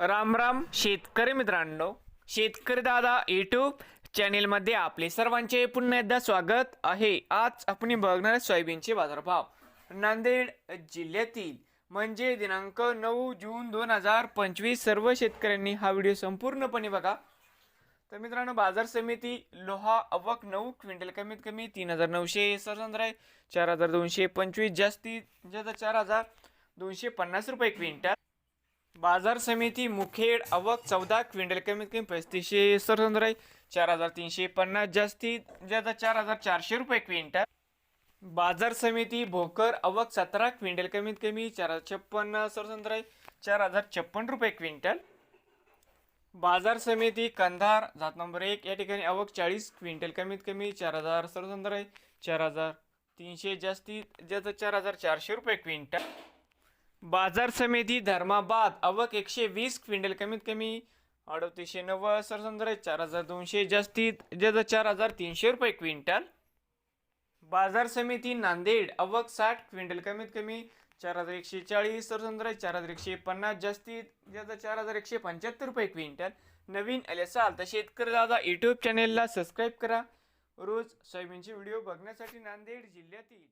राम राम शेतकरी मित्रांनो. शेतकरी दादा यूट्यूब चॅनेलमध्ये आपले सर्वांचे पुन्हा एकदा स्वागत आहे. आज आपण बघणार सोयाबीनचे बाजारभाव. नांदेड जिल्ह्यातील म्हणजे दिनांक नऊ जून दोन हजार पंचवीस सर्व शेतकऱ्यांनी हा व्हिडिओ संपूर्णपणे बघा. तर मित्रांनो बाजार समिती लोहा अवक नऊ क्विंटल कमीत कमी तीन हजार नऊशे सरसंद्र आहे चार हजार दोनशे पंचवीस जास्तीत जास्त चार हजार दोनशे पन्नास रुपये क्विंटल. बाजार समिती मुखेड अवक चौदा क्विंटल कमीत कमी पस्तीसशे सरसंद्र आहे. चार हजार तीनशे पन्नास जास्तीत जास्त चार हजार चारशे रुपये क्विंटल. बाजार समिती भोकर अवक सतरा क्विंटल कमीत कमी चार हजार छप्पन्न सरसंद्र आहे. चार हजार छप्पन रुपये क्विंटल. बाजार समिती कंधार जात नंबर एक या ठिकाणी अवक चाळीस क्विंटल कमीत कमी चार हजार सरसंद्र आहे. चार हजार तीनशे जास्तीत जास्त चार हजार चारशे रुपये क्विंटल. बाजार समिती धर्माबाद. आवक एकशे वीस क्विंटल कमीत कमी अडतीसशे नव्वद सरसंद्र आहे चार हजार दोनशे जास्तीत जास्त चार हजार तीनशे रुपये क्विंटल. बाजार समिती नांदेड. अवक साठ क्विंटल कमीत कमी चार हजार एकशे चाळीस सरसंद्र आहे चार हजार एकशे पन्नास जास्तीत जास्त चार हजार एकशे पंच्याहत्तर रुपये क्विंटल. नवीन आले असाल तर शेतकरी दादा यूट्यूब चॅनेलला सबस्क्राईब करा. रोज सोयाबीनचे व्हिडिओ बघण्यासाठी नांदेड जिल्ह्यातील